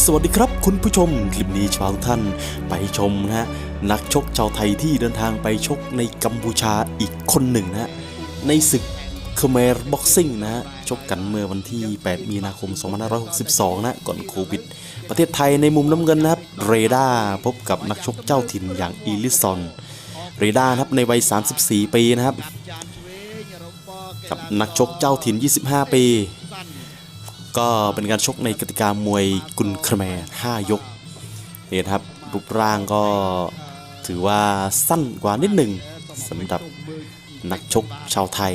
สวัสดีครับคุณผู้ชม คลิปนี้ชาวทุกท่านไปชมนะฮะนักชกชาวไทยที่เดินทางไปชกในกัมพูชาอีกคนหนึ่งนะฮะในศึกคเมรบ็อกซิ่งนะฮะชกกันเมื่อวันที่ 8 มีนาคม 2562 นะก่อนโควิด ประเทศไทยในมุมน้ำเงินนะครับเรดาพบกับนักชกเจ้าถิ่นอย่างอีลิซอนเรดาครับในวัย 34 ปีนะครับ กับนักชกเจ้าถิ่น 25 ปี ก็เป็นการชกในกติกามวยกุนคแมร์5ยกนี่นะครับรูปร่างก็ถือว่าสั้นกว่านิดหนึ่งสำหรับนักชกชาวไทย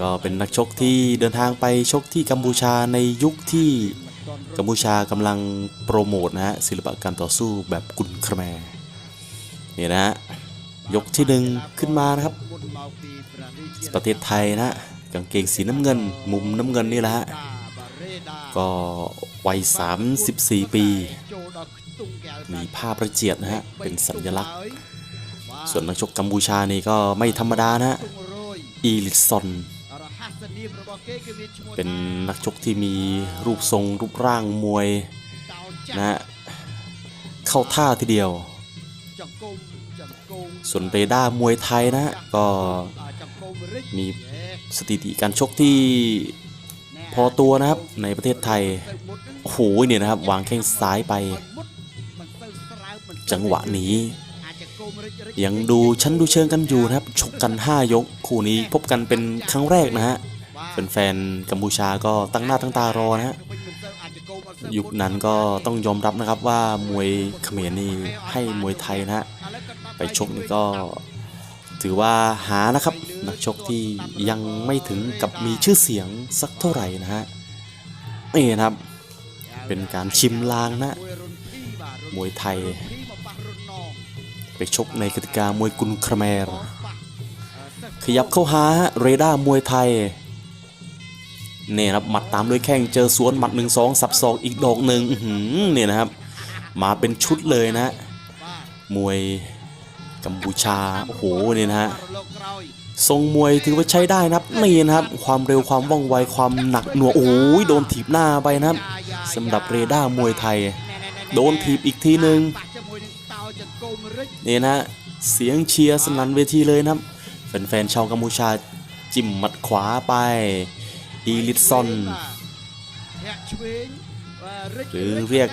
ก็เป็นนักชกที่เดินทางไปชกที่กัมพูชาในยุคที่กัมพูชากำลังโปรโมทนะฮะศิลปะการต่อสู้แบบกุนคแมร์นี่นะฮะยกที่หนึ่งขึ้นมานะครับ ประเทศไทยนะ กางเกงสีน้ำเงิน มุมน้ำเงินนี่แหละฮะก็วัย 34 ปี มีผ้าประเจียดนะฮะ เป็นสัญลักษณ์ ส่วนนักชกกัมพูชานี่ก็ไม่ธรรมดานะฮะ อีลิซอน เป็นนักชกที่มีรูปทรงรูปร่างมวยนะฮะ เข้าท่าทีเดียว ส่วนเรดาร์มวยไทยนะฮะ ก็มี สถิติการชกที่พอตัวนะครับในประเทศไทย โอ้โหเนี่ยนะครับ วางแข้งซ้ายไป จังหวะนี้ ยังดูชั้นดูเชิงกันอยู่นะครับ ชกกัน 5 ยก คู่นี้พบกันเป็นครั้งแรกนะฮะแฟนๆกัมพูชาก็ตั้งหน้าตั้งตารอนะฮะยุคนั้นก็ต้องยอมรับนะครับว่ามวยเขมรนี่ให้มวยไทยนะฮะไปชกนี่ก็ ถือว่าหานะครับนักชกที่ยังไม่ถึงกับมีชื่อเสียงสักเท่าไหร่นะฮะนี่นะครับ เป็นการชิมลางนะ มวยไทย ไปชกในกติกามวยกุนครแมร ขยับเข้าหาเรดาร์มวยไทยเนี่ยครับหมัดตามด้วยแข้งเจอสวนหมัดหนึ่งสองสับศอกอีกดอกหนึ่งเนี่ยนะครับ มาเป็นชุดเลยนะ มวย กัมพูชา โอ้โหเนี่ยนะฮะทรงมวยถือว่าใช้ได้นะครับนี่นะครับ ความเร็วความว่องไวความหนักหน่วงโอ้ยโดนถีบหน้าไปนะครับสำหรับเรดาร์มวยไทย โดนถีบอีกทีหนึ่งนี่นะเสียงเชียร์สนั่นเวทีเลยนะครับแฟนๆชาวกัมพูชาจิ้มหมัดขวาไปอีลิซอนหรือเรียก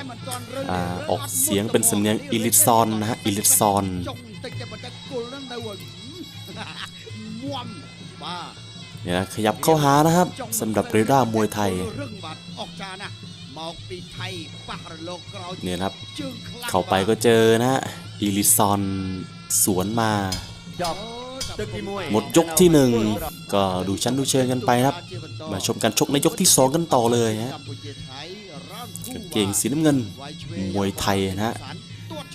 อออกเสียงเป็นสำเนียงอิลิซอนนะฮะอิลิซอน เนี่ยนะขยับเข้าหานะครับสำหรับเรดาร์มวยไทยเนี่ยนะครับ เข้าไปก็เจอนะฮะอิลิซอนสวนมาหมดยกที่หนึ่งก็ดูชั้นดูเชิงกันไปครับ มาชมการชกในยกที่สองกันต่อเลยฮะกางเกงสีน้ำเงินมวยไทยนะฮะ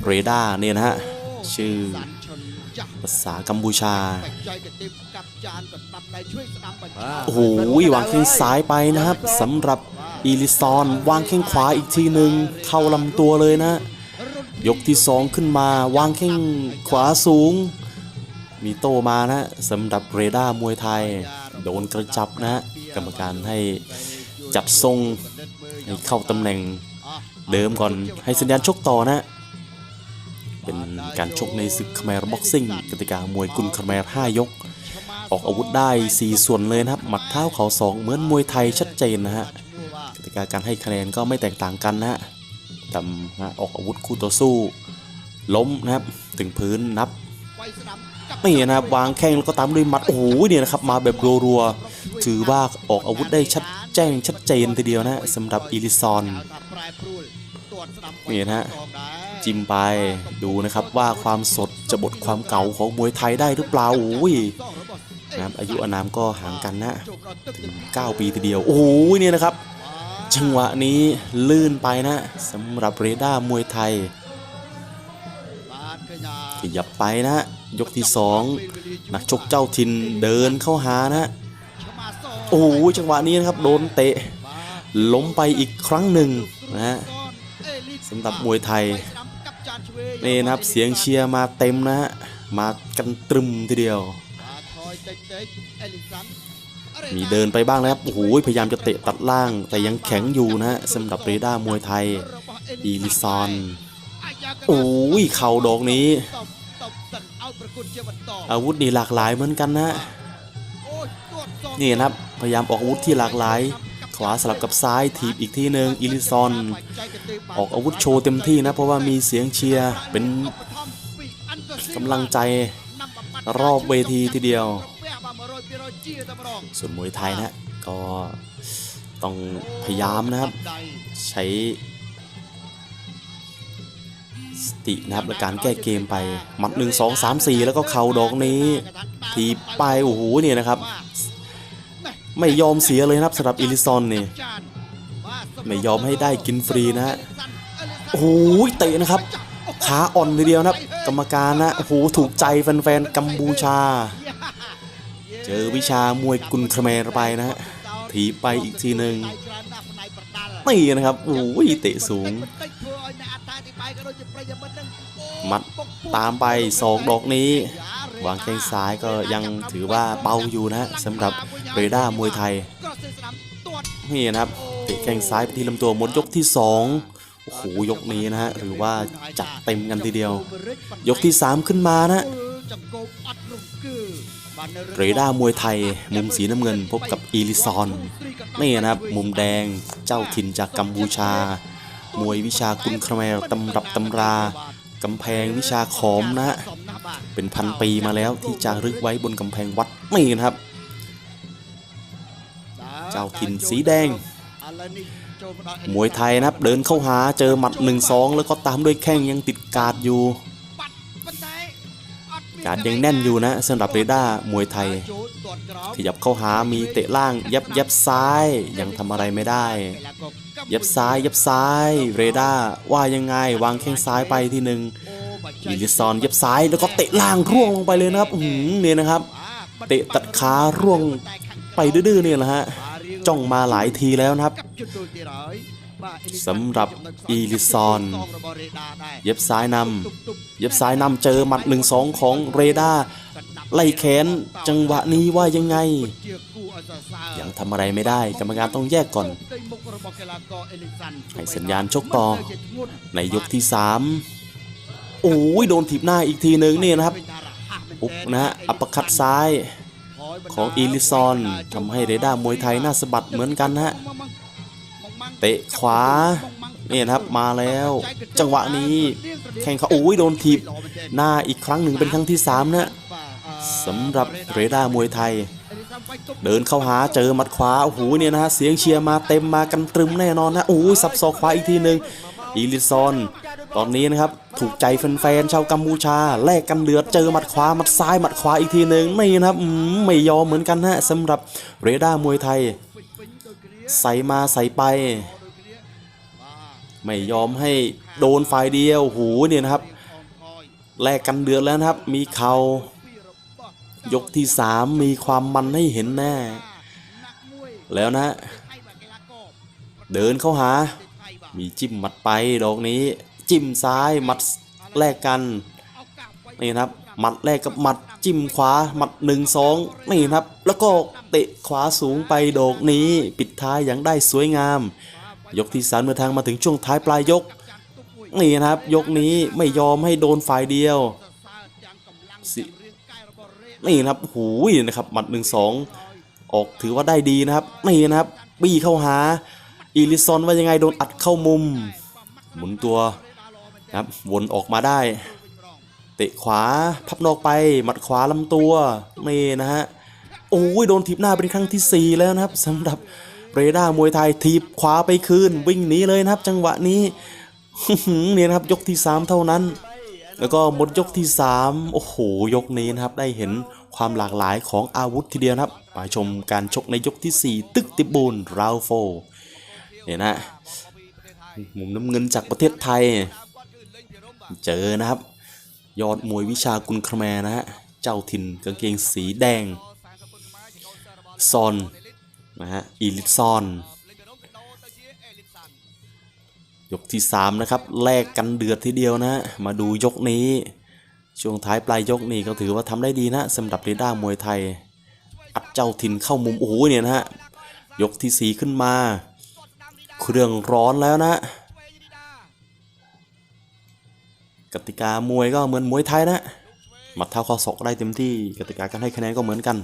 เรดาร์เนี่ยนะฮะ ชื่อภาษากัมพูชาโอ้โหวางแข้งซ้ายไปนะครับสำหรับอีลิซอนวางแข้งขวาอีกทีหนึ่งเข้าลำตัวเลยนะ ยกที่สองขึ้นมาวางแข้งขวาสูง มีโตมานะสำหรับเรดาร์มวยไทย โดนกระจับนะกรรมการให้จับทรงให้เข้าตำแหน่งเดิมก่อนให้สัญญาณชกต่อนะ เป็นการชกในศึกคแมร์บ็อกซิ่งกติกามวยกุนคแมร์5ยก ออกอาวุธได้ 4 ส่วนเลยนะครับ หมัดเท้าเข่าศอกเหมือนมวยไทยชัดเจนนะฮะกติกาการให้คะแนนก็ไม่แตกต่างกันนะฮะทำนะออกอาวุธคู่ต่อสู้ ล้มนะครับถึงพื้นนับนี่นะครับวางแข้งแล้วก็ตามด้วยหมัดโอ้โหเนี่ยนะครับมาแบบรัวๆถือว่าออกอาวุธได้ชัดแจ้งชัดเจนทีเดียวนะสำหรับอีลิซอนนี่นะฮะ จิ้มไปดูนะครับว่าความสดจะบดความเก่าของมวยไทยได้หรือเปล่าโอ้ยนะครับอายุอานามก็ห่างกันนะถึง 9 ปีทีเดียว โอ้โหเนี่ยนะครับ จังหวะนี้ลื่นไปนะสำหรับเรดาร์มวยไทย ขยับไปนะฮะยกที่สองนักชกเจ้าถิ่นเดินเข้าหานะ โอ้โหจังหวะนี้นะครับ โดนเตะล้มไปอีกครั้งหนึ่งนะสำหรับมวยไทย นี่นะครับเสียงเชียร์มาเต็มนะฮะมากันตรึมทีเดียว มีเดินไปบ้างแล้วครับโอ้โหพยายามจะเตะตัดล่าง แต่ยังแข็งอยู่นะฮะสำหรับเรดาร์มวยไทยอีลิซอนโอ้ยเข่าดอกนี้ อาวุธนี่หลากหลายเหมือนกันนะนี่นะครับพยายามออกอาวุธที่หลากหลาย ขวาสลับกับซ้ายถีบอีกทีหนึ่งอีลิซอน ออกอาวุธโชว์เต็มที่นะ เพราะว่ามีเสียงเชียร์เป็นกำลังใจรอบเวทีทีเดียว ส่วนมวยไทยนะก็ต้องพยายามนะครับ ใช้สตินะครับและการแก้เกมไป มัด1 2 3 4แล้วก็เข่าดอกนี้ ทีไปโอ้โหเนี่ยนะครับ ไม่ยอมเสียเลยนะครับสำหรับอิลิซอนนี่ไม่ยอมให้ได้กินฟรีนะฮะโอ้โหเตะนะครับขาอ่อนทีเดียวนะครับ กรรมการนะโอ้โหถูกใจแฟนๆกัมพูชา เจอวิชามวยกุนคาเมรไปนะฮะถีบไปอีกทีหนึ่งนี่นะครับโอ้ยเตะสูง มัดตามไปสองดอกนี้ วางแข้งซ้ายก็ยังถือว่าเบาอยู่นะสำหรับเรดามวยไทยนี่นะครับเตะแข้งซ้ายไปที่ลำตัวหมดยกที่สองโอ้โหยกนี้นะฮะหรือว่าจัดเต็มกันทีเดียว ยกที่ 3 ขึ้นมานะเรดามวยไทย มุมสีน้ำเงินพบกับอีลิซอนนี่นะครับมุมแดงเจ้าถิ่นจากกัมพูชา มวยวิชากุนคาเมรตำรับตำรากำแพงวิชาขอมนะฮะ เป็นพันปีมาแล้วที่จารึกไว้บนกำแพงวัดนี่นะครับ เจ้าถิ่นสีแดง มวยไทยนะครับเดินเข้าหาเจอหมัด1-2แล้วก็ตามด้วยแข้งยังติดกาดอยู่ กาดยังแน่นอยู่นะสำหรับเรดาร์มวยไทย ขยับเข้าหามีเตะล่างยับยับซ้ายยังทำอะไรไม่ได้ยับซ้ายยับซ้าย เรดาร์ว่ายังไงวางแข้งซ้ายไปทีหนึ่ง อีลิซอนยับซ้ายแล้วก็เตะล่างร่วงลงไปเลยนะครับอื้อหือเนี่ยนะครับ เตะตัดขาร่วงไปดื้อๆเนี่ยแหละฮะจ้องมาหลายทีแล้วนะครับสำหรับอีลิซอน เย็บซ้ายนำเย็บซ้ายนำเจอหมัด1-2ของเรดาไล่แขนจังหวะนี้ว่ายังไง ยังทำอะไรไม่ได้กรรมการต้องแยกก่อน ให้สัญญาณชกต่อในยกที่3 โอ้ยโดนถีบหน้าอีกทีหนึ่งนี่นะครับปุ๊บนะฮะอัปคัดซ้ายของอีลิซอนทำให้เรดามวยไทยน้าสะบัดเหมือนกันฮะเตะขวาเนี่ยนะครับมาแล้ว จังหวะนี้แข่งเขาโอ้ยโดนถีบหน้าอีกครั้งหนึ่งเป็นครั้งที่3นะสำหรับเรดามวยไทย เดินเข้าหาเจอมัดขวาโอ้โหเนี่ยนะฮะเสียงเชียร์มาเต็มมากันตรึมแน่นอนนะโอ้ยสับศอกขวาอีกทีหนึ่ง อีลิซอน ตอนนี้นะครับ ถูกใจแฟนๆชาวกัมพูชา แลกกันเดือดเจอหมัดขวาหมัดซ้ายหมัดขวาอีกทีหนึ่งนี่นะครับไม่ยอมเหมือนกันฮะสำหรับเรดาร์มวยไทย ใส่มาใส่ไป ไม่ยอมให้โดนฝ่ายเดียวหูเนี่ยนะครับ แลกกันเดือดแล้วนะครับ มีเขายกที่สามมีความมันให้เห็นแน่ แล้วนะ เดินเข้าหา มีจิ้มหมัดไปดอกนี้ จิ้มซ้ายหมัดแลกกันนี่ครับหมัดแรกกับหมัดจิ้มขวาหมัดหนึ่งสองนี่ครับ แล้วก็เตะขวาสูงไปดอกนี้ ปิดท้ายอย่างได้สวยงาม ยกที่สามเมื่อทางมาถึงช่วงท้ายปลายยกนี่นะครับ ยกนี้ไม่ยอมให้โดนฝ่ายเดียวนี่นะครับหูยนะครับหมัดหนึ่งสองออกถือว่าได้ดีนะครับนี่นะครับ บี้เข้าหา อีลิซอนว่ายังไงโดนอัดเข้ามุม หมุนตัวนะครับวนออกมาได้ เตะขวาพับนอกไป หมัดขวาลำตัวนี่นะฮะโอ้ยโดนทีบหน้าเป็นครั้งที่ 4 แล้วนะครับสำหรับเรดาร์มวยไทยทีบขวาไปคืน วิ่งหนีเลยนะครับ จังหวะนี้เนี่ยนะครับยกที่ 3 เท่านั้น แล้วก็หมดยกที่ 3 โอ้โห ยกนี้นะครับ ได้เห็นความหลากหลายของอาวุธทีเดียวนะครับไปชมการชกในยกที่ 4 ตึกติบูนราวโฟ เนี่ยนะมุมน้ำเงินจากประเทศไทย เจอนะครับ ยอดมวยวิชากุนคาแมนะฮะเจ้าถิ่นกางเกงสีแดงซอนนะฮะอีลิซอนยกที่ 3 นะครับแลกกันเดือดทีเดียวนะ มาดูยกนี้ ช่วงท้ายปลายยกนี้ก็ถือว่าทำได้ดีนะสำหรับเรด้ามวยไทย อัดเจ้าถิ่นเข้ามุม โอ้โหเนี่ยนะฮะ ยกที่สี่ขึ้นมา เครื่องร้อนแล้วนะกติกามวยก็เหมือนมวยไทยนะหมัดเท้าข้อศอกได้เต็มที่กติกาการให้คะแนนก็เหมือนกัน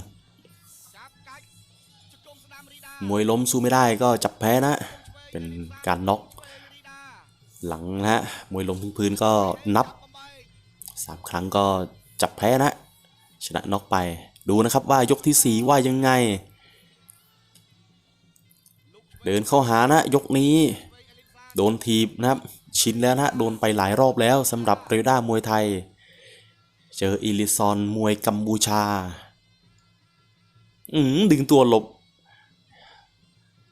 มวยล้มสู้ไม่ได้ก็จับแพ้นะ เป็นการน็อกหลังนะฮะมวยล้มถึงพื้นก็นับสามครั้งก็จับแพ้นะ ชนะน็อกไปดูนะครับว่ายกที่สีว่ายังไง เดินเข้าหานะยกนี้ โดนทีบนะครับ ชินแล้วนะโดนไปหลายรอบแล้วสำหรับเรด้ามวยไทย เจออิลิซอนมวยกัมพูชา อืมดึงตัวหลบ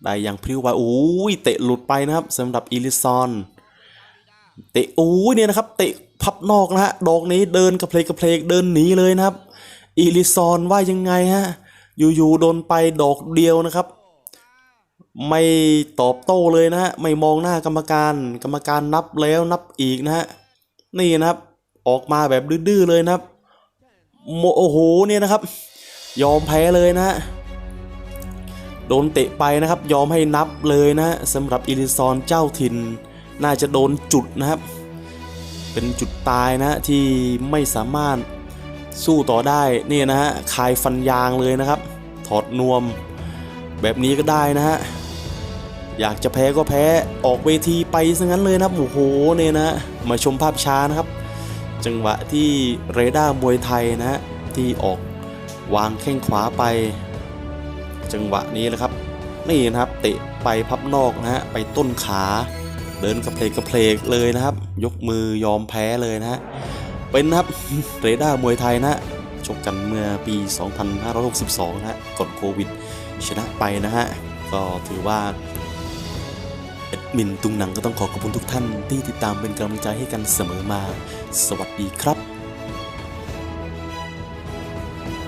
ได้อย่างพริ้วไปโอ้ยเตะหลุดไปนะครับสำหรับอิลิซอน เตะโอ้ยเนี่ยนะครับ เตะพับนอกนะฮะดอกนี้เดินกระเพลกกระเพลกเดินหนีเลยนะครับอิลิซอนว่ายังไงฮะอยู่ๆโดนไปดอกเดียวนะครับ ไม่ตอบโต้เลยนะฮะไม่มองหน้ากรรมการ กรรมการนับแล้วนับอีกนะฮะนี่นะครับออกมาแบบดื้อเลยนะครับโโอ้โหเนี่ยนะครับ ยอมแพ้เลยนะฮะโดนเตะไปนะครับ ยอมให้นับเลยนะสำหรับอิลิซอนเจ้าถิ่น น่าจะโดนจุดนะครับ เป็นจุดตายนะฮะที่ไม่สามารถสู้ต่อได้นี่นะฮะคายฟันยางเลยนะครับ ถอดนวม แบบนี้ก็ได้นะฮะ อยากจะแพ้ก็แพ้ออกเวทีไปซะงั้นเลยนะครับโอ้โหเนี่ยนะมาชมภาพช้านะครับ จังหวะที่เรดาร์มวยไทยนะฮะที่ออกวางแข้งขวาไป จังหวะนี้แหละครับนี่นะครับเตะไปพับนอกนะฮะไปต้นขา เดินกระเพลกกระเพลกเลยนะครับ ยกมือยอมแพ้เลยนะฮะเป็นนะครับเรดาร์มวยไทยนะฮะชกกันเมื่อปี 2562 นะฮะก่อนโควิด ชนะไปนะฮะ ก็ถือว่าเอดมินตุงหนังก็ต้องขอขอบคุณทุกท่านที่ติดตามเป็นกำลังใจให้กันเสมอมา สวัสดีครับ